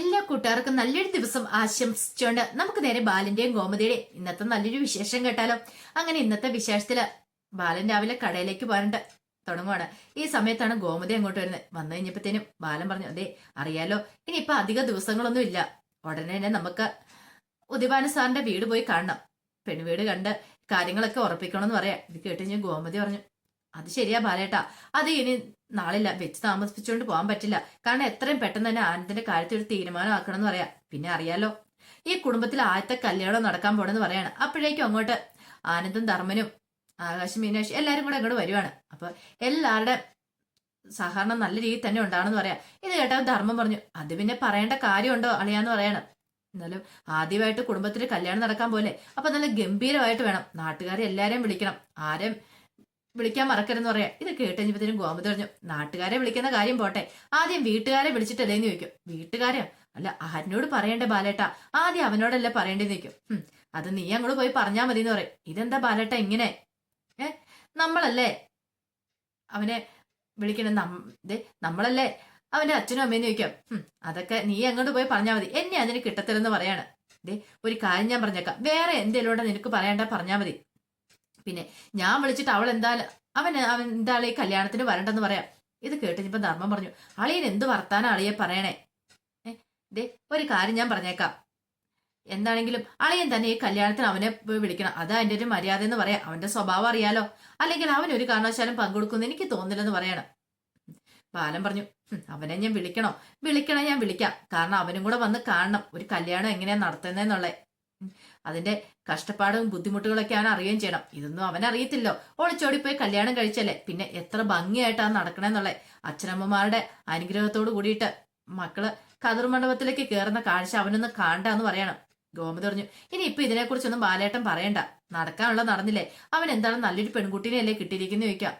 എല്ലാ കൂട്ടുകാർക്കും നല്ലൊരു ദിവസം ആശംസിച്ചുകൊണ്ട് നമുക്ക് നേരെ ബാലന്റെയും ഗോമതിയുടെയും ഇന്നത്തെ നല്ലൊരു വിശേഷം കേട്ടാലോ? അങ്ങനെ ഇന്നത്തെ വിശേഷത്തിൽ ബാലൻ രാവിലെ കടയിലേക്ക് പോരണ്ട് തുടങ്ങുവാണ്. ഈ സമയത്താണ് ഗോമതി അങ്ങോട്ട് വരുന്നത്. വന്നു കഴിഞ്ഞപ്പോഴത്തേനും ബാലൻ പറഞ്ഞു അതെ അറിയാലോ ഇനി ഇനിയിപ്പൊ അധിക ദിവസങ്ങളൊന്നും ഇല്ല. ഉടനെ തന്നെ നമുക്ക് ഉദിവാന സാറിന്റെ വീട് പോയി കാണണം. പെൺവീട് കണ്ട് കാര്യങ്ങളൊക്കെ ഉറപ്പിക്കണമെന്ന് പറയാം. ഇത് കേട്ട് ഞാൻ ഗോമതി പറഞ്ഞു അത് ശരിയാ ബാലേട്ടാ. അത് ഇനി നാളില്ല. വെച്ച് താമസിപ്പിച്ചുകൊണ്ട് പോകാൻ പറ്റില്ല. കാരണം എത്രയും പെട്ടെന്ന് തന്നെ ആനന്ദിന്റെ കാര്യത്തിൽ ഒരു തീരുമാനമാക്കണം എന്ന് പറയാം. പിന്നെ അറിയാലോ. ഈ കുടുംബത്തിൽ ആദ്യത്തെ കല്യാണം നടക്കാൻ പോണെന്ന് പറയാണ്. അപ്പോഴേക്കും അങ്ങോട്ട് ആനന്ദും ധർമ്മനും ആകാശം മീനാക്ഷി എല്ലാരും കൂടെ അങ്ങോട്ട് വരുവാണ്. അപ്പൊ എല്ലാവരുടെ സഹകരണം നല്ല രീതിയിൽ തന്നെ ഉണ്ടാണെന്ന് പറയാം. ഇത് കേട്ടാൽ ധർമ്മം പറഞ്ഞു അത് പിന്നെ പറയേണ്ട കാര്യമുണ്ടോ അളിയാന്ന് പറയണം. എന്നാലും ആദ്യമായിട്ട് കുടുംബത്തിൽ കല്യാണം നടക്കാൻ പോലെ. അപ്പൊ നല്ല ഗംഭീരമായിട്ട് വേണം. നാട്ടുകാരെ എല്ലാരെയും വിളിക്കണം. ആരും വിളിക്കാൻ മറക്കരുതെന്ന് പറയാം. ഇത് കേട്ട് കഴിഞ്ഞപ്പോഴത്തേനും ഗോമതി പറഞ്ഞു നാട്ടുകാരെ വിളിക്കുന്ന കാര്യം പോട്ടെ. ആദ്യം വീട്ടുകാരെ വിളിച്ചിട്ടല്ലേന്ന് ചോദിക്കും. വീട്ടുകാരെ അല്ല ആരിനോട് പറയണ്ടേ ബാലേട്ട? ആദ്യം അവനോടല്ലേ പറയേണ്ടി നിൽക്കും അത് നീ അങ്ങോട്ട് പോയി പറഞ്ഞാ മതി എന്ന് പറയും. ഇതെന്താ ബാലേട്ട ഇങ്ങനെ? ഏ? നമ്മളല്ലേ അവനെ വിളിക്കണ നമ്മളല്ലേ അവന്റെ അച്ഛനും അമ്മയും ചോദിക്കാം. അതൊക്കെ നീ അങ്ങോട്ട് പോയി പറഞ്ഞാൽ മതി. എന്നെ അതിന് കിട്ടത്തില്ലെന്ന് പറയാണ്. ദേ ഒരു കാര്യം ഞാൻ പറഞ്ഞേക്കാം. വേറെ എന്തെങ്കിലും നിനക്ക് പറയണ്ട പറഞ്ഞാൽ മതി. പിന്നെ ഞാൻ വിളിച്ചിട്ട് അവൾ എന്താ അവൻ അവൻ എന്താളെ കല്യാണത്തിന് വരണ്ടെന്ന് പറയാം. ഇത് കേട്ടിപ്പോ ധർമ്മം പറഞ്ഞു അളിയൻ എന്ത് വർത്താനം അളിയെ പറയണേ? ദേ ഒരു കാര്യം ഞാൻ പറഞ്ഞേക്കാം. എന്താണെങ്കിലും അളിയൻ തന്നെ ഈ കല്യാണത്തിന് അവനെ വിളിക്കണം. അതാ അതിന്റെ ഒരു മര്യാദ എന്ന് പറയാം. അവന്റെ സ്വഭാവം അറിയാലോ. അല്ലെങ്കിൽ അവൻ ഒരു കാരണവശാലും പങ്കെടുക്കുമെന്ന് എനിക്ക് തോന്നില്ലെന്ന് പറയണം. ബാലൻ പറഞ്ഞു അവനെ ഞാൻ വിളിക്കണോ? വിളിക്കണേ ഞാൻ വിളിക്കാം. കാരണം അവനും കൂടെ വന്ന് കാണണം. ഒരു കല്യാണം എങ്ങനെയാ നടത്തുന്നതെന്നുള്ളത് അതിന്റെ കഷ്ടപ്പാടും ബുദ്ധിമുട്ടുകളൊക്കെ അവൻ അറിയുകയും ചെയ്യണം. ഇതൊന്നും അവൻ അറിയത്തില്ലോ. ഒളിച്ചോടി പോയി കല്യാണം കഴിച്ചല്ലേ? പിന്നെ എത്ര ഭംഗിയായിട്ടാണ് നടക്കണെന്നുള്ളത് അച്ഛനമ്മമാരുടെ അനുഗ്രഹത്തോട് കൂടിയിട്ട് മക്കൾ കതിർ മണ്ഡപത്തിലേക്ക് കയറുന്ന കാഴ്ച അവനൊന്ന് കാണണ്ടെന്ന് പറയണം. ഗോമതി പറഞ്ഞു ഇനി ഇപ്പൊ ഇതിനെക്കുറിച്ചൊന്നും ബാലേട്ടൻ പറയണ്ട. നടക്കാനുള്ള നടന്നില്ലേ. അവൻ എന്താണ് നല്ലൊരു പെൺകുട്ടീനെ അല്ലേ കിട്ടിയിരിക്കുന്ന ചോദിക്കാം.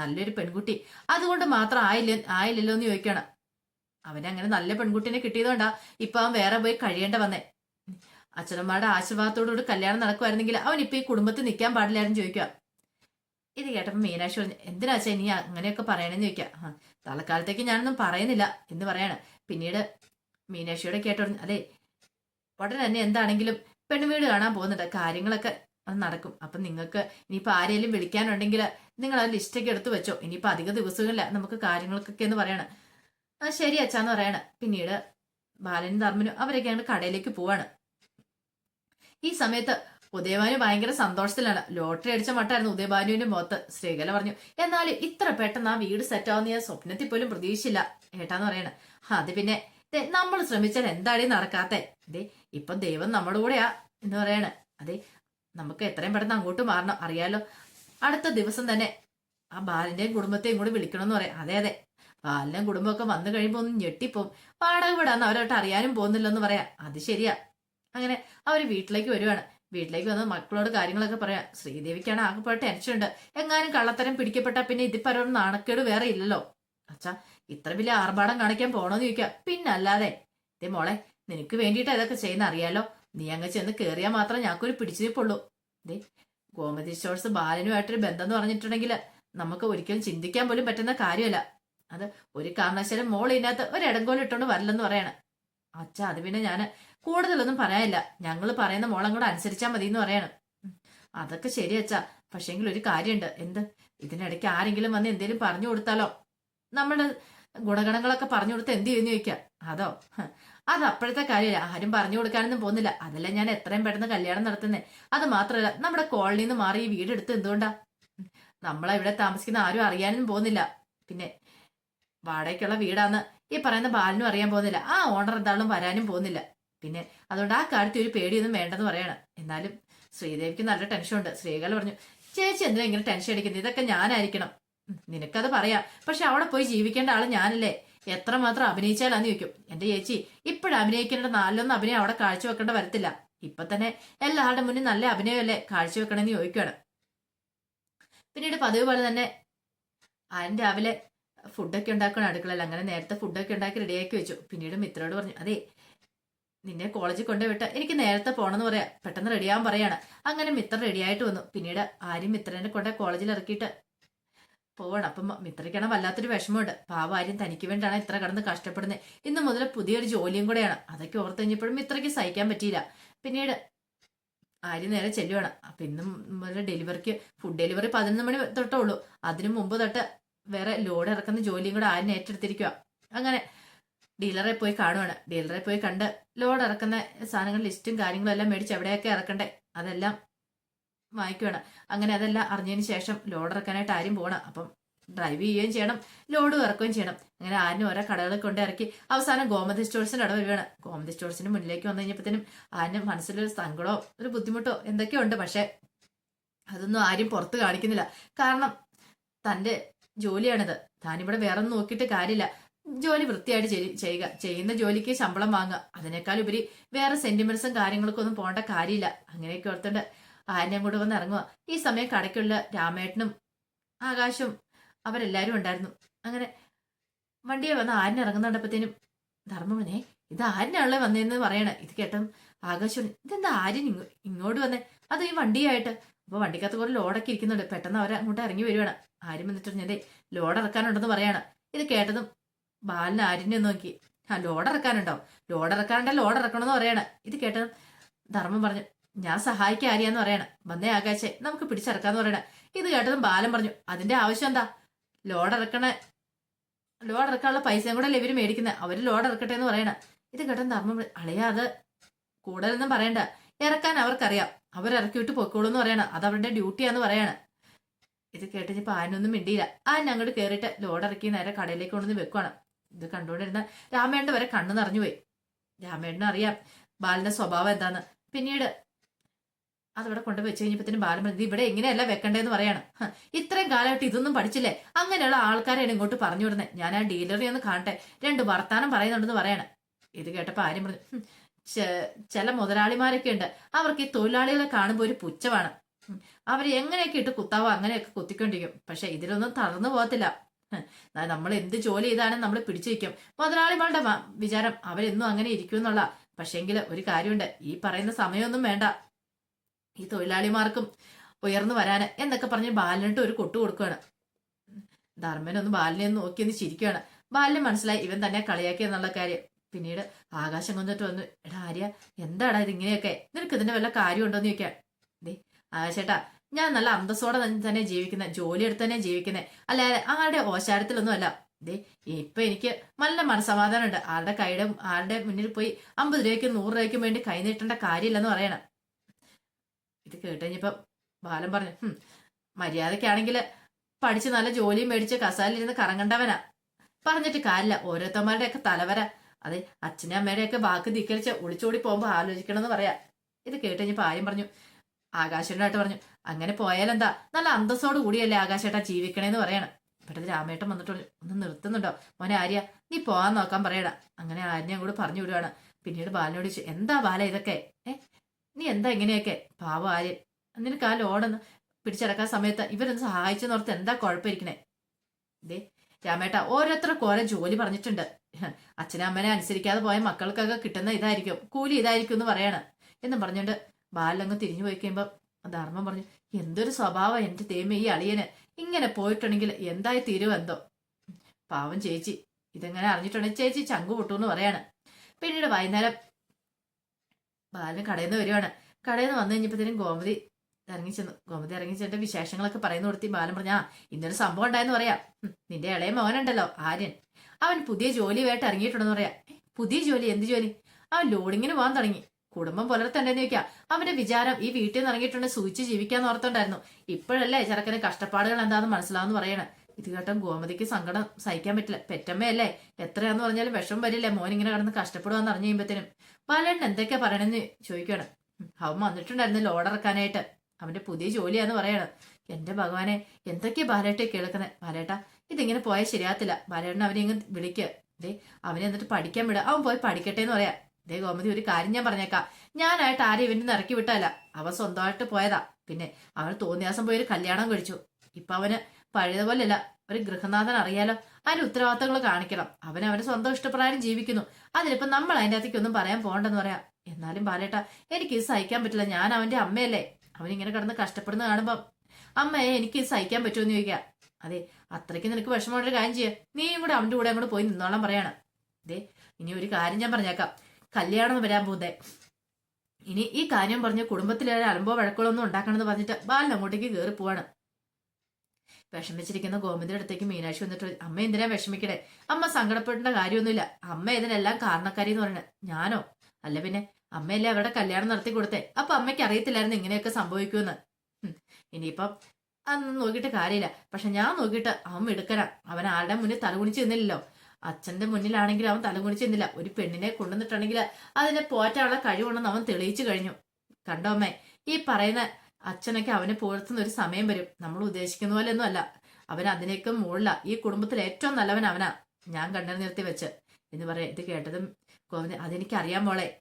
നല്ലൊരു പെൺകുട്ടി. അതുകൊണ്ട് മാത്രം ആയില്ല ആയില്ലല്ലോ എന്ന് ചോദിക്കണം അവനങ്ങനെ നല്ല പെൺകുട്ടീനെ കിട്ടിയതുകൊണ്ടാ ഇപ്പൊ അവൻ വേറെ പോയി കഴിയേണ്ട വന്നേ. അച്ഛനമ്മയുടെ ആശീർവാദത്തോടുകൂടി കല്യാണം നടക്കുമായിരുന്നെങ്കിൽ അവൻ ഇപ്പൊ ഈ കുടുംബത്തിൽ നിൽക്കാൻ പാടില്ലായിരുന്നു ചോദിക്കുക ഇത് കേട്ടപ്പോൾ മീനാക്ഷി പറഞ്ഞു എന്തിനാ അച്ഛൻ നീ അങ്ങനെയൊക്കെ പറയണമെന്ന് ചോദിക്കുക ആ തലക്കാലത്തേക്ക് ഞാനൊന്നും പറയുന്നില്ല എന്ന് പറയാണ്. പിന്നീട് മീനാക്ഷിയോടെ കേട്ടോ അതെ ഉടനെ തന്നെ എന്താണെങ്കിലും പെണ്ണുവീട് കാണാൻ പോകുന്നുണ്ട് കാര്യങ്ങളൊക്കെ അത് നടക്കും. അപ്പൊ നിങ്ങൾക്ക് ഇനിയിപ്പോ ആരെങ്കിലും വിളിക്കാനുണ്ടെങ്കിൽ നിങ്ങൾ ആ ലിസ്റ്റൊക്കെ എടുത്തു വെച്ചോ. ഇനിയിപ്പോ അധിക ദിവസങ്ങളില്ല നമുക്ക് കാര്യങ്ങൾക്കൊക്കെ എന്ന് പറയണം. ആ ശരി അച്ഛാന്ന് പറയണം. പിന്നീട് ബാലനും ധർമ്മനും അവരൊക്കെ അങ്ങോട്ട് കടയിലേക്ക് പോവാണ്. ഈ സമയത്ത് ഉദയഭാനു ഭയങ്കര സന്തോഷത്തിലാണ്. ലോട്ടറി അടിച്ച മട്ടായിരുന്നു ഉദയഭാനുവിന്റെ മുഖത്ത്. ശ്രീകല പറഞ്ഞു എന്നാൽ ഇത്ര പെട്ടെന്ന് ആ വീട് സെറ്റ് ആവുന്ന ഞാൻ സ്വപ്നത്തിൽ പോലും പ്രതീക്ഷിച്ചില്ല ഏട്ടാന്ന് പറയണ. അത് പിന്നെ നമ്മൾ ശ്രമിച്ചാൽ എന്താടി നടക്കാത്തെ? അതെ ഇപ്പൊ ദൈവം നമ്മുടെ കൂടെയാ എന്ന് പറയണ. അതെ നമുക്ക് എത്രയും പെട്ടെന്ന് അങ്ങോട്ട് മാറണം അറിയാലോ. അടുത്ത ദിവസം തന്നെ ആ ബാലിന്റെയും കുടുംബത്തെയും കൂടി വിളിക്കണമെന്ന് പറയാം. അതെ അതെ. ബാലിന്റെയും കുടുംബമൊക്കെ വന്നു കഴിയുമ്പോൾ ഒന്ന് ഞെട്ടിപ്പോവും. വാടക വിടാന്ന് അവരോട്ട് അറിയാനും പോകുന്നില്ലെന്ന് പറയാം. അത് ശരിയാ. അങ്ങനെ അവർ വീട്ടിലേക്ക് വരുവാണ്. വീട്ടിലേക്ക് വന്ന് മക്കളോട് കാര്യങ്ങളൊക്കെ പറയാം. ശ്രീദേവിക്കാണ് ആകെപ്പോഴ ടെൻഷൻ ഉണ്ട്. എങ്ങാനും കള്ളത്തരം പിടിക്കപ്പെട്ട പിന്നെ ഇതിപ്പോ നാണക്കേട് വേറെ ഇല്ലല്ലോ. അച്ഛാ ഇത്ര വലിയ ആർഭാടം കാണിക്കാൻ പോണോന്ന് ചോദിക്കാം. പിന്നെ അല്ലാതെ ഇതേ മോളെ നിനക്ക് വേണ്ടിയിട്ട് ഇതൊക്കെ ചെയ്യുന്ന അറിയാലോ? നീ അങ്ങ് ചെന്ന് കയറിയാൽ മാത്രം ഞങ്ങൾക്കൊരു പിടിച്ചിരിപ്പുള്ളൂ. ദേ ഗോമതി സ്റ്റോഴ്സ് ബാലനുമായിട്ടൊരു ബന്ധം എന്ന് പറഞ്ഞിട്ടുണ്ടെങ്കിൽ നമുക്ക് ഒരിക്കലും ചിന്തിക്കാൻ പോലും പറ്റുന്ന കാര്യമല്ല. അത് ഒരു കാരണവശാലും മോൾ ഇതിനകത്ത് ഒരു ഇടങ്കോലിട്ടോണ്ട് വരില്ലെന്ന് പറയണം. അച്ഛാ അത് പിന്നെ ഞാൻ കൂടുതലൊന്നും പറയാനില്ല. ഞങ്ങൾ പറയുന്ന മോളം കൂടെ അനുസരിച്ചാൽ മതി എന്ന് പറയണം അതൊക്കെ ശരി അച്ഛാ. പക്ഷേങ്കിൽ ഒരു കാര്യമുണ്ട് എന്ത്? ഇതിനിടയ്ക്ക് ആരെങ്കിലും വന്ന് എന്തേലും പറഞ്ഞു കൊടുത്താലോ? നമ്മുടെ ഗുണഗണങ്ങളൊക്കെ പറഞ്ഞു കൊടുത്ത് എന്ത് ചെയ്യുന്നു ചോദിക്കാം. അതോ? അത് അപ്പോഴത്തെ കാര്യമില്ല ആരും പറഞ്ഞു കൊടുക്കാനൊന്നും പോകുന്നില്ല. അതല്ല ഞാൻ എത്രയും പെട്ടെന്ന് കല്യാണം നടത്തുന്നേ. അത് മാത്രമല്ല നമ്മുടെ കോളനിയിൽ നിന്ന് മാറി ഈ വീടെടുത്ത് എന്തുകൊണ്ടാ? നമ്മളെ ഇവിടെ താമസിക്കുന്ന ആരും അറിയാനൊന്നും പോകുന്നില്ല. പിന്നെ വാടകയ്ക്കുള്ള വീടാന്ന് ഈ പറയുന്ന ബാലിനും അറിയാൻ പോകുന്നില്ല. ആ ഓണർ എന്താളും വരാനും പോകുന്നില്ല. പിന്നെ അതുകൊണ്ട് ആ കാര്യത്തിൽ ഒരു പേടിയൊന്നും വേണ്ടെന്ന് പറയാണ്. എന്നാലും ശ്രീദേവിക്ക് നല്ല ടെൻഷൻ ഉണ്ട്. സ്ത്രീകൾ പറഞ്ഞു ചേച്ചി എന്തിനാ ഇങ്ങനെ ടെൻഷൻ അടിക്കുന്നത്? ഇതൊക്കെ ഞാനായിരിക്കണം. നിനക്കത് പറയാം. പക്ഷെ അവിടെ പോയി ജീവിക്കേണ്ട ആൾ ഞാനല്ലേ? എത്രമാത്രം അഭിനയിച്ചാലാന്ന് ചോദിക്കും. എന്റെ ചേച്ചി ഇപ്പോഴും അഭിനയിക്കേണ്ട നാലിലൊന്നും അഭിനയം അവിടെ കാഴ്ചവെക്കേണ്ട വരത്തില്ല. ഇപ്പൊ തന്നെ എല്ലാവരുടെ മുന്നിൽ നല്ല അഭിനയമല്ലേ കാഴ്ചവെക്കണമെന്ന് ചോദിക്കുകയാണ് പിന്നീട് പതിവ് പോലെ തന്നെ ആരും രാവിലെ ഫുഡൊക്കെ ഉണ്ടാക്കണം അടുക്കളയിൽ അങ്ങനെ നേരത്തെ ഫുഡൊക്കെ ഉണ്ടാക്കി റെഡിയാക്കി വെച്ചു. പിന്നീട് മിത്രോട് പറഞ്ഞു അതെ നിന്നെ കോളേജിൽ കൊണ്ടുവിട്ട് എനിക്ക് നേരത്തെ പോണെന്ന് പറയാ പെട്ടെന്ന് റെഡിയാവാൻ പറയാണ്. അങ്ങനെ മിത്ര റെഡിയായിട്ട് വന്നു. പിന്നീട് ആരും മിത്രനെ കൊണ്ട് കോളേജിൽ ഇറക്കിയിട്ട് പോവണം. അപ്പം മിത്രയ്ക്കാണ് വല്ലാത്തൊരു വിഷമമുണ്ട്. പാവ ആര്യം തനിക്ക് വേണ്ടിയാണ് ഇത്ര കടന്ന് കഷ്ടപ്പെടുന്നത് ഇന്ന് മുതൽ പുതിയൊരു ജോലിയും കൂടെയാണ്. അതൊക്കെ ഓർത്ത് കഴിഞ്ഞപ്പോഴും മിത്രയ്ക്ക് സഹിക്കാൻ പറ്റിയില്ല. പിന്നീട് ആര്യം നേരെ ചെല്ലുവാണ്. അപ്പൊ ഇന്നും മുതൽ ഡെലിവറിക്ക് ഫുഡ് ഡെലിവറി പതിനൊന്ന് മണി തൊട്ടേ ഉള്ളൂ. അതിനു മുമ്പ് തൊട്ട് വേറെ ലോഡ് ഇറക്കുന്ന ജോലിയും കൂടെ ആരും ഏറ്റെടുത്തിരിക്കുക അങ്ങനെ ഡീലറെ പോയി കാണുവാണ്. ഡീലറെ പോയി കണ്ട് ലോഡ് ഇറക്കുന്ന സാധനങ്ങൾ ലിസ്റ്റും കാര്യങ്ങളും എല്ലാം മേടിച്ച് എവിടെയൊക്കെ ഇറക്കണ്ടേ? അതെല്ലാം വാങ്ങിക്കുവാണ്. അങ്ങനെ അതെല്ലാം അറിഞ്ഞതിന് ശേഷം ലോഡ് ഇറക്കാനായിട്ട് ആരും പോകണം അപ്പം ഡ്രൈവ് ചെയ്യുകയും ചെയ്യണം ലോഡും ഇറക്കുകയും ചെയ്യണം. അങ്ങനെ ആരും ഓരോ കടകളിൽ കൊണ്ട് ഇറക്കി അവസാനം ഗോമതി സ്റ്റോഴ്സിന്റെ ഇട വരുവാണ് ഗോമതി സ്റ്റോഴ്സിന് മുന്നിലേക്ക് വന്നു കഴിഞ്ഞപ്പോഴത്തേനും ആരും മനസ്സിലൊരു സങ്കടമോ ഒരു ബുദ്ധിമുട്ടോ എന്തൊക്കെയോ ഉണ്ട്. പക്ഷെ അതൊന്നും ആരും പുറത്ത് കാണിക്കുന്നില്ല. കാരണം തന്റെ ജോലിയാണിത്. താനിവിടെ വേറെ നോക്കിയിട്ട് കാര്യമില്ല. ജോലി വൃത്തിയായിട്ട് ചെയ്യുക. ചെയ്യുന്ന ജോലിക്ക് ശമ്പളം വാങ്ങുക. അതിനേക്കാൾ ഉപരി വേറെ സെന്റിമെന്റ്സും കാര്യങ്ങൾക്കും ഒന്നും പോകേണ്ട കാര്യമില്ല. അങ്ങനെയൊക്കെ ഓർത്തുണ്ട് ആരെയും കൂടെ വന്ന് ഇറങ്ങുക. ഈ സമയം കടയ്ക്കുള്ള രാമേട്ടനും ആകാശും അവരെല്ലാരും ഉണ്ടായിരുന്നു. അങ്ങനെ വണ്ടിയെ വന്ന് ആരിനെ ഇറങ്ങുന്നുണ്ടപ്പത്തേനും ധർമ്മമനെ ഇത് ആരിനാണല്ലേ വന്നതെന്ന് പറയണേ? ഇത് കേട്ടം ആകാശം ഇതെന്താ ആര്യൻ ഇങ്ങോട്ട് വന്നേ? അത് ഈ വണ്ടിയായിട്ട് അപ്പൊ വണ്ടിക്കകത്ത് കുറെ ലോഡൊക്കെ ഇരിക്കുന്നുണ്ട്. പെട്ടെന്ന് അവർ അങ്ങോട്ട് ഇറങ്ങി വരുവാണ്. ആര്യം വന്നിട്ട് ഞാൻ ലോഡ് ഇറക്കാനുണ്ടെന്ന് പറയാണ്. ഇത് കേട്ടതും ബാലിന് ആര്യനെ നോക്കി. ആ ലോഡ് ഇറക്കാനുണ്ടോ? ലോഡ് ഇറക്കാനുണ്ടെ ലോഡ് ഇറക്കണമെന്ന് പറയാണ്. ഇത് കേട്ടതും ധർമ്മം പറഞ്ഞു ഞാൻ സഹായിക്കാൻ ആര്യാന്ന് പറയണ. വന്നേ ആകാശേ നമുക്ക് പിടിച്ചിറക്കാന്ന് പറയണ. ഇത് കേട്ടതും ബാലൻ പറഞ്ഞു അതിന്റെ ആവശ്യം എന്താ? ലോഡ് ഇറക്കണ ലോഡ് ഇറക്കാനുള്ള പൈസയും കൂടെ ഇവർ മേടിക്കുന്നത് അവർ ലോഡ് ഇറക്കട്ടെ എന്ന് പറയണ. ഇത് കേട്ടതും ധർമ്മം അളിയാ അത് കൂടുതലൊന്നും പറയണ്ട. ഇറക്കാൻ അവർക്കറിയാം. അവരിറക്കി വിട്ട് പൊക്കോളൂ എന്ന് പറയണ. അത് അവരുടെ ഡ്യൂട്ടിയാന്ന് പറയാണ്. ഇത് കേട്ടിപ്പോ ആനൊന്നും മിണ്ടിയില്ല. ആൻ അങ്ങോട്ട് കയറിയിട്ട് ലോഡ് ഇറക്കി നേരെ കടയിലേക്ക് കൊണ്ടുവന്ന് വെക്കുവാണ്. ഇത് കണ്ടുകൊണ്ടിരുന്ന രാമേണ്ട വരെ കണ്ണു നിറഞ്ഞുപോയി രാമേണ്ണ അറിയാം ബാലന്റെ സ്വഭാവം എന്താന്ന്. പിന്നീട് അതവിടെ കൊണ്ട് വെച്ച് കഴിഞ്ഞപ്പോഴത്തേനും ബാലൻ പറഞ്ഞു "ഇത് ഇവിടെ എങ്ങനെയല്ല വെക്കണ്ടേന്ന് പറയാണ്. "ഹ, ഇത്രയും കാലമായിട്ട് ഇതൊന്നും പഠിച്ചില്ലേ? അങ്ങനെയുള്ള ആൾക്കാരെയാണ് ഇങ്ങോട്ട് പറഞ്ഞു വിടുന്നത് ഞാൻ ആ ഡീലറെ ഒന്ന് കാണട്ടെ. രണ്ട് വർത്താനം പറയുന്നുണ്ടെന്ന് പറയാണ്. ഇത് കേട്ടപ്പോ ആര്യം പറഞ്ഞു "ഹും, ചെ- ചില മുതലാളിമാരൊക്കെ ഉണ്ട്. അവർക്ക് ഈ തൊഴിലാളികളെ കാണുമ്പോൾ ഒരു പുച്ഛമാണ്. അവർ എങ്ങനെയൊക്കെ ഇട്ട് കുത്താവോ അങ്ങനെയൊക്കെ കുത്തിക്കൊണ്ടിരിക്കും. പക്ഷെ ഇതിലൊന്നും തളർന്നു പോകത്തില്ല. നമ്മൾ എന്ത് ജോലി ചെയ്താലും നമ്മൾ പിടിച്ചു വയ്ക്കും മുതലാളിമാരുടെ വിചാരം അവരെന്നും അങ്ങനെ ഇരിക്കും എന്നുള്ള. പക്ഷെങ്കിൽ ഒരു കാര്യമുണ്ട്. ഈ പറയുന്ന സമയമൊന്നും വേണ്ട. ഈ തൊഴിലാളിമാർക്കും ഉയർന്നു വരാന് എന്നൊക്കെ പറഞ്ഞ് ബാലനിട്ട് ഒരു കൊട്ടു കൊടുക്കുകയാണ്. ധർമ്മനൊന്ന് ബാലിനെ ഒന്ന് നോക്കി ഒന്ന് ചിരിക്കുകയാണ്. ബാലിന് മനസ്സിലായി ഇവൻ തന്നെ കളിയാക്കി എന്നുള്ള കാര്യം. പിന്നീട് ആകാശം കൊന്നിട്ട് വന്നു. എടാ ആര്യ എന്താടാ ഇത് ഇങ്ങനെയൊക്കെ? നിനക്ക് ഇതിന്റെ വല്ല കാര്യമുണ്ടോന്ന് ചോദിക്കാൻ. ദേ ആകാശേട്ടാ ഞാൻ നല്ല അന്തസ്സോടെ തന്നെ ജീവിക്കുന്ന ജോലി എടുത്ത് തന്നെ ജീവിക്കുന്നത് അല്ലാതെ ആരുടെ ഓശാരത്തിലൊന്നും അല്ല ദേ ഇപ്പൊ എനിക്ക് നല്ല മനസമാധാനം ഉണ്ട് ആരുടെ കൈയുടെ ആരുടെ മുന്നിൽ പോയി അമ്പത് രൂപയ്ക്കും നൂറ് രൂപയ്ക്കും വേണ്ടി കൈ നീട്ടേണ്ട കാര്യമില്ലെന്ന് പറയണം. ഇത് കേട്ടുകഴിഞ്ഞപ്പം ബാലൻ പറഞ്ഞു "ഹും, മര്യാദക്കാണെങ്കിൽ പഠിച്ച് നല്ല ജോലിയും മേടിച്ച് കസാലിരുന്ന് കറങ്ങണ്ടവനാ. പറഞ്ഞിട്ട് കാര്യമില്ല. ഓരോരുത്തന്മാരുടെയൊക്കെ തലവര അതെ അച്ഛനെ അമ്മയുടെയൊക്കെ വാക്ക് ധിക്കരിച്ച് ഒളിച്ചോടി പോകുമ്പോൾ ആലോചിക്കണം എന്ന് പറയാ. ഇത് കേട്ട് കഴിഞ്ഞപ്പോൾ ആര്യം പറഞ്ഞു ആകാശേട്ടനായിട്ട് പറഞ്ഞു അങ്ങനെ പോയാലെന്താ? നല്ല അന്തസ്സോട് കൂടിയല്ലേ ആകാശേട്ടാ ജീവിക്കണേന്ന് പറയണം. പെട്ടെന്ന് രാമേട്ടൻ വന്നിട്ട് ഒന്ന് നിർത്തുന്നുണ്ടോ? മോനെ ആര്യ നീ പോകാൻ നോക്കാൻ പറയടാ. അങ്ങനെ ആര്യനെ കൂടെ പറഞ്ഞു വിടുവാണ്. പിന്നീട് ബാലനോട് ചോദിച്ചു എന്താ ബാല ഇതൊക്കെ? ഏ? നീ എന്താ ഇങ്ങനെയൊക്കെ? പാവം ആര്യൻ നിനക്ക് ആ ലോഡൊന്ന് പിടിച്ചടക്കാൻ സമയത്ത് ഇവരൊന്ന് സഹായിച്ചെന്ന് ഓർത്ത് എന്താ കുഴപ്പമിരിക്കണേ? ദേ രാമേട്ട ഓരോരുത്തർക്ക് ഓരോ ജോലി പറഞ്ഞിട്ടുണ്ട്. അച്ഛനും അമ്മനെ അനുസരിക്കാതെ പോയ മക്കൾക്കൊക്കെ കിട്ടുന്ന ഇതായിരിക്കും കൂലി ഇതായിരിക്കും എന്ന് പറയാണ്. എന്ന് പറഞ്ഞുകൊണ്ട് ബാലങ്ങ് തിരിഞ്ഞു പോയി കഴിയുമ്പോ ധർമ്മം പറഞ്ഞു എന്തൊരു സ്വഭാവം എന്റെ തേമ ഈ അളിയന്. ഇങ്ങനെ പോയിട്ടുണ്ടെങ്കിൽ എന്തായി തീരുമെന്തോ പാവം ചേച്ചി ഇതെങ്ങനെ അറിഞ്ഞിട്ടുണ്ടെങ്കിൽ ചേച്ചി ചങ്കു പൊട്ടു എന്ന് പറയാണ്. പിന്നീട് വൈകുന്നേരം ബാലന് കടയിൽ നിന്ന് വരുവാണ്. കടയിൽ നിന്ന് വന്നു കഴിഞ്ഞപ്പോഴത്തേനും ഗോമതി ഇറങ്ങി ചെന്നു. ഗോമതി ഇറങ്ങി ചെന്നിട്ട് വിശേഷങ്ങളൊക്കെ പറയുന്ന കൊടുത്തി ബാലൻ പറഞ്ഞു ആ ഇന്നൊരു സംഭവം ഉണ്ടായെന്ന് പറയാം. നിന്റെ ഇളയ മോനുണ്ടല്ലോ ആര്യൻ. അവൻ പുതിയ ജോലി ജോലിയായിട്ട് ഇറങ്ങിയിട്ടുണ്ടെന്ന് പറയാ. "ഏ, പുതിയ ജോലി എന്ത് ജോലി? അവൻ ലോഡിങ്ങിന് പോകാൻ തുടങ്ങി. കുടുംബം പുലർത്തണ്ടെന്ന് ചോദിക്കാം അവന്റെ വിചാരം ഈ വീട്ടിൽ നിന്ന് ഇറങ്ങിയിട്ടുണ്ട് സൂചിച്ച് ജീവിക്കാന്ന് ഓർത്തുണ്ടായിരുന്നു. ഇപ്പോഴല്ലേ ചെറുക്കന് കഷ്ടപ്പാടുകൾ എന്താന്ന് മനസ്സിലാവുന്ന പറയണേ. ഇത് കേട്ടോ ഗോമതിക്ക് സങ്കടം സഹിക്കാൻ പറ്റില്ല. പെറ്റമ്മയല്ലേ എത്രയാന്ന് പറഞ്ഞാലും വിഷം വരില്ലേ? മോൻ ഇങ്ങനെ കിടന്ന് കഷ്ടപ്പെടുവാന്ന് അറിഞ്ഞു കഴിയുമ്പത്തേനും. ബാലേട്ടൻ എന്തൊക്കെയാ പറയണെന്ന് ചോദിക്കുകയാണ്. അവൻ വന്നിട്ടുണ്ടായിരുന്നു ലോഡ് ഇറക്കാനായിട്ട്. അവന്റെ പുതിയ ജോലിയാന്ന് പറയണം. എന്റെ ഭഗവാനെ എന്തൊക്കെയാ ബാലേട്ടെ കേൾക്കുന്നത് ബാലേട്ട ഇതിങ്ങനെ പോയാൽ ശരിയാത്തില്ല ബാലേട്ടൻ അവനെ ഇങ്ങ് വിളിക്കുക ദേ അവനെ എന്നിട്ട് പഠിക്കാൻ വിടുക അവൻ പോയി പഠിക്കട്ടെ എന്ന് പറയാം. ദേ ഗോമതി ഒരു കാര്യം ഞാൻ പറഞ്ഞേക്കാം. ഞാനായിട്ട് ആരും ഇവന് നിറക്കി വിട്ടല്ല അവൻ സ്വന്തമായിട്ട് പോയതാ. പിന്നെ അവന് തോന്നിയാസം പോയി ഒരു കല്യാണം കഴിച്ചു. ഇപ്പൊ അവന് പഴയതുപോലെയല്ല. ഒരു ഗൃഹനാഥൻ അറിയാലോ. അതിന്റെ ഉത്തരവാദിത്തങ്ങൾ കാണിക്കണം. അവൻ അവന്റെ സ്വന്തം ഇഷ്ടപ്രകാരം ജീവിക്കുന്നു. അതിലിപ്പോ നമ്മൾ അതിന്റെ അകത്തേക്കൊന്നും പറയാൻ പോകണ്ടെന്ന് പറയാം. എന്നാലും ബാലേട്ട എനിക്ക് ഇത് സഹിക്കാൻ പറ്റില്ല. ഞാൻ അവന്റെ അമ്മയല്ലേ. അവൻ ഇങ്ങനെ കിടന്ന് കഷ്ടപ്പെടുന്ന കാണുമ്പോ അമ്മയെ എനിക്ക് ഇത് സഹിക്കാൻ പറ്റുമെന്ന് ചോദിക്കാം. അതെ അത്രയ്ക്ക് നിനക്ക് വിഷമമുള്ളൊരു കാര്യം ചെയ്യുക നീയും കൂടെ അവന്റെ കൂടെ അങ്ങോട്ട് പോയി നിന്നോളാൻ പറയാണ്. ദേ ഇനി ഒരു കാര്യം ഞാൻ പറഞ്ഞേക്കാം. കല്യാണം വരാൻ പോകുന്നേ. ഇനി ഈ കാര്യം പറഞ്ഞ് കുടുംബത്തിലെ അലമ്പോ വഴക്കുകളൊന്നും ഉണ്ടാക്കണമെന്ന് പറഞ്ഞിട്ട് ബാലൻ അങ്ങോട്ടേക്ക് കയറി പോവാണ്. വിഷമിച്ചിരിക്കുന്ന ഗോവിന്ദന്റെ അടുത്തേക്ക് മീനാക്ഷി വന്നിട്ട് അമ്മ എന്തിനാ വിഷമിക്കണേ? അമ്മ സങ്കടപ്പെടേണ്ട കാര്യമൊന്നുമില്ല. അമ്മ ഇതിനെല്ലാം കാരണക്കാരി എന്ന് പറയണേ. ഞാനോ? അല്ല പിന്നെ അമ്മയല്ലേ അവിടെ കല്യാണം നടത്തി കൊടുത്തേ അപ്പൊ അമ്മയ്ക്ക് അറിയത്തില്ലായിരുന്നു ഇങ്ങനെയൊക്കെ സംഭവിക്കുമെന്ന്. ഇനിയിപ്പം അതൊന്നും നോക്കിയിട്ട് കാര്യമില്ല. പക്ഷെ ഞാൻ നോക്കിയിട്ട് അവൻ എടുക്കനാ അവൻ ആരുടെ മുന്നിൽ തലകുണിച്ച് നിന്നില്ലല്ലോ. അച്ഛന്റെ മുന്നിലാണെങ്കിൽ അവൻ തലകുണിച്ച് നിന്നില്ല. ഒരു പെണ്ണിനെ കൊണ്ടുവന്നിട്ടുണ്ടെങ്കിൽ അതിനെ പോറ്റാനുള്ള കഴിവുണ്ടെന്ന് അവൻ തെളിയിച്ചു കഴിഞ്ഞു. കണ്ടോ അമ്മേ? ഈ പറയുന്ന അച്ഛനൊക്കെ അവനെ പുലർത്തുന്ന ഒരു സമയം വരും. നമ്മൾ ഉദ്ദേശിക്കുന്ന പോലെ ഒന്നും അല്ല. അവൻ അതിനേക്കും മുകളില. ഈ കുടുംബത്തിൽ ഏറ്റവും നല്ലവൻ അവനാ. ഞാൻ കണ്ണു നിർത്തി വെച്ച്. എന്ന് പറയാം. ഇത് കേട്ടതും ഗോവിന്ദൻ അതെനിക്ക് അറിയാൻ മോളെ.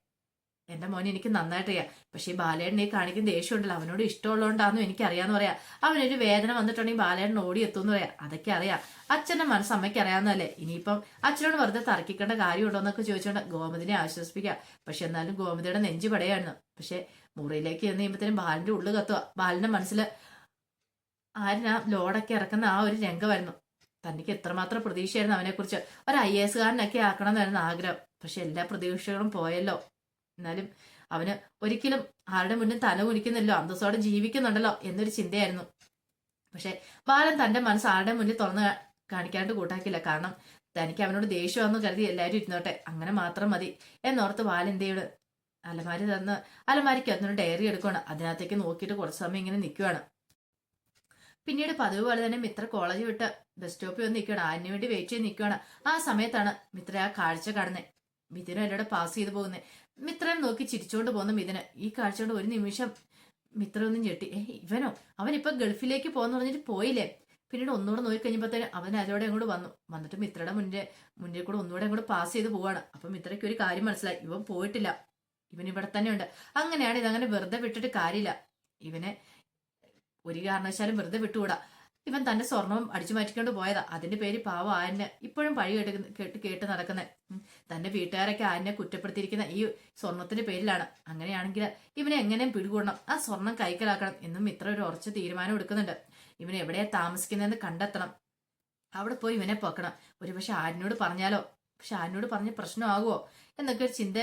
എന്റെ മോനെ എനിക്ക് നന്നായിട്ട് അറിയാം. പക്ഷേ ഈ ബാലേട്ടനെ കാണിക്കുന്ന ദേഷ്യമുണ്ടല്ലോ. അവനോട് ഇഷ്ടമുള്ളതുകൊണ്ടാണെന്നും എനിക്ക് അറിയാന്ന് പറയാം. അവനൊരു വേദന വന്നിട്ടുണ്ടെങ്കിൽ ബാലേട്ടൻ ഓടി എത്തുമെന്ന് പറയാം. അതൊക്കെ അറിയാം. അച്ഛന്റെ മനസ്സ് അമ്മയ്ക്ക് അറിയാവുന്നതല്ലേ. ഇനിയിപ്പം അച്ഛനോട് വെറുതെ തർക്കിക്കേണ്ട കാര്യമുണ്ടോ എന്നൊക്കെ ചോദിച്ചുകൊണ്ട് ഗോമതിനെ ആശ്വസിപ്പിക്കാം. പക്ഷെ എന്നാലും ഗോമതിയുടെ നെഞ്ചു പടയായിരുന്നു. പക്ഷെ മുറിയിലേക്ക് ചെന്ന് കഴിയുമ്പോഴത്തേനും ബാലിന്റെ ഉള്ളു കത്തുക ബാലിന്റെ മനസ്സിൽ ആരിനാ ലോഡൊക്കെ ഇറക്കുന്ന ആ ഒരു രംഗമായിരുന്നു. തനിക്ക് എത്രമാത്രം പ്രതീക്ഷയായിരുന്നു അവനെക്കുറിച്ച്. ഒരു ഐ എസ് കാരനൊക്കെ ആക്കണം എന്നായിരുന്നു ആഗ്രഹം. പക്ഷെ എല്ലാ പ്രതീക്ഷകളും പോയല്ലോ. എന്നാലും അവന് ഒരിക്കലും ആരുടെ മുന്നിൽ തല കുനിക്കുന്നില്ലോ അന്തസ്സോടെ ജീവിക്കുന്നുണ്ടല്ലോ എന്നൊരു ചിന്തയായിരുന്നു. പക്ഷെ ബാലൻ തന്റെ മനസ്സ് ആരുടെ മുന്നിൽ തുറന്ന് കാണിക്കാണ്ട് കൂട്ടാക്കില്ല കാരണം തനിക്ക് അവനോട് ദേഷ്യമാണെന്ന് കരുതി എല്ലാവരും ഇരുന്നോട്ടെ അങ്ങനെ മാത്രം മതി എന്നോർത്ത് ചെയ്യണ്? അലമാരി തന്ന് അലമാരിക്ക് അതിനൊരു ഡയറി എടുക്കുകയാണ് അതിനകത്തേക്ക് നോക്കിയിട്ട് കുറച്ച് സമയം ഇങ്ങനെ നിൽക്കുകയാണ് പിന്നീട് പതിവ് പോലെ തന്നെ മിത്ര കോളേജ് വിട്ട് ബസ് സ്റ്റോപ്പിൽ വന്ന് നിൽക്കുകയാണ് അതിനു വേണ്ടി വെയിറ്റ് ചെയ്ത് നിൽക്കുകയാണ് ആ സമയത്താണ് മിത്ര ആ കാഴ്ച കാണുന്നത് മിഥുനും എന്നോട് പാസ് ചെയ്തു പോകുന്നത് മിത്രനെ നോക്കി ചിരിച്ചുകൊണ്ട് പോകുന്ന മിഥുന്. ഈ കാഴ്ച കൊണ്ട് ഒരു നിമിഷം മിത്രനൊന്നും ഞെട്ടി. ഏ ഇവനോ? അവൻ ഇപ്പൊ ഗൾഫിലേക്ക് പോന്ന് പറഞ്ഞിട്ട് പോയില്ലേ? പിന്നീട് ഒന്നുകൂടെ നോക്കി കഴിഞ്ഞപ്പോഴത്തേനും അവൻ അതോടെ അങ്ങോട്ട് വന്നു. വന്നിട്ട് മിത്രയുടെ മുന്നേ മുന്നിൽ കൂടെ ഒന്നുകൂടെ അങ്ങോട്ട് പാസ് ചെയ്ത് പോവാണ്. അപ്പൊ മിത്രയ്ക്ക് ഒരു കാര്യം മനസ്സിലായി. ഇവൻ പോയിട്ടില്ല. ഇവൻ ഇവിടെ തന്നെ ഉണ്ട് അങ്ങനെയാണ് ഇതങ്ങനെ വെറുതെ വിട്ടിട്ട് കാര്യമില്ല. ഇവനെ ഒരു കാരണവശാലും വെറുതെ വിട്ടുകൂടാ. ഇവൻ തന്റെ സ്വർണവും അടിച്ചു മാറ്റിക്കൊണ്ട് പോയതാ. അതിന്റെ പേര് പാവം ആന്നെ ഇപ്പോഴും പഴി കേട്ട് കേട്ട് കേട്ട് നടക്കുന്നത് തന്റെ വീട്ടുകാരൊക്കെ ആന്നെ കുറ്റപ്പെടുത്തിയിരിക്കുന്ന ഈ സ്വർണത്തിന്റെ പേരിലാണ്. അങ്ങനെയാണെങ്കിൽ ഇവനെ എങ്ങനെയും പിടികൂടണം. ആ സ്വർണം കൈക്കലാക്കണം എന്നും ഇത്ര ഒരു ഉറച്ച തീരുമാനം എടുക്കുന്നുണ്ട്. ഇവൻ എവിടെയാ താമസിക്കുന്നതെന്ന് കണ്ടെത്തണം. അവിടെ പോയി ഇവനെ പൊക്കണം. ഒരുപക്ഷെ ആരിനോട് പറഞ്ഞാലോ? പക്ഷെ ആരിനോട് പറഞ്ഞ് പ്രശ്നമാകുമോ എന്നൊക്കെ ഒരു ചിന്ത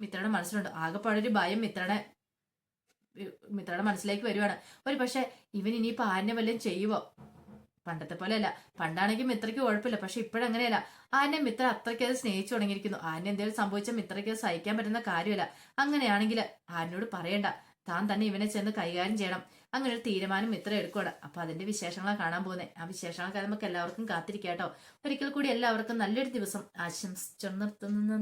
മിത്രയുടെ മനസ്സിലുണ്ട്. ആകെപ്പാടൊരു ഭയം മിത്രയുടെ മിത്രയുടെ മനസ്സിലേക്ക് വരുവാണ്. ഒരു പക്ഷെ ഇവൻ ഇനിയിപ്പോ ആരിനെ വല്ലതും ചെയ്യുവോ? പണ്ടത്തെ പോലെയല്ല. പണ്ടാണെങ്കിൽ മിത്രയ്ക്ക് കുഴപ്പമില്ല. പക്ഷെ ഇപ്പോഴങ്ങനെയല്ല ആനെ മിത്ര അത്രയ്ക്ക് അത് സ്നേഹിച്ചു തുടങ്ങിയിരിക്കുന്നു. ആനെ എന്തെങ്കിലും സംഭവിച്ചാൽ മിത്രയ്ക്ക് സഹിക്കാൻ പറ്റുന്ന കാര്യമല്ല. അങ്ങനെയാണെങ്കിൽ ആനോട് പറയണ്ട. താൻ തന്നെ ഇവനെ ചെന്ന് കൈകാര്യം ചെയ്യണം. അങ്ങനെ ഒരു തീരുമാനം മിത്ര എടുക്കണം അപ്പൊ അതിന്റെ വിശേഷങ്ങളാണ് കാണാൻ പോകുന്നത് ആ വിശേഷങ്ങളൊക്കെ നമുക്ക് എല്ലാവർക്കും കാത്തിരിക്കാട്ടോ ഒരിക്കൽ കൂടി എല്ലാവർക്കും നല്ലൊരു ദിവസം ആശംസിച്ചു നിർത്തുന്നു.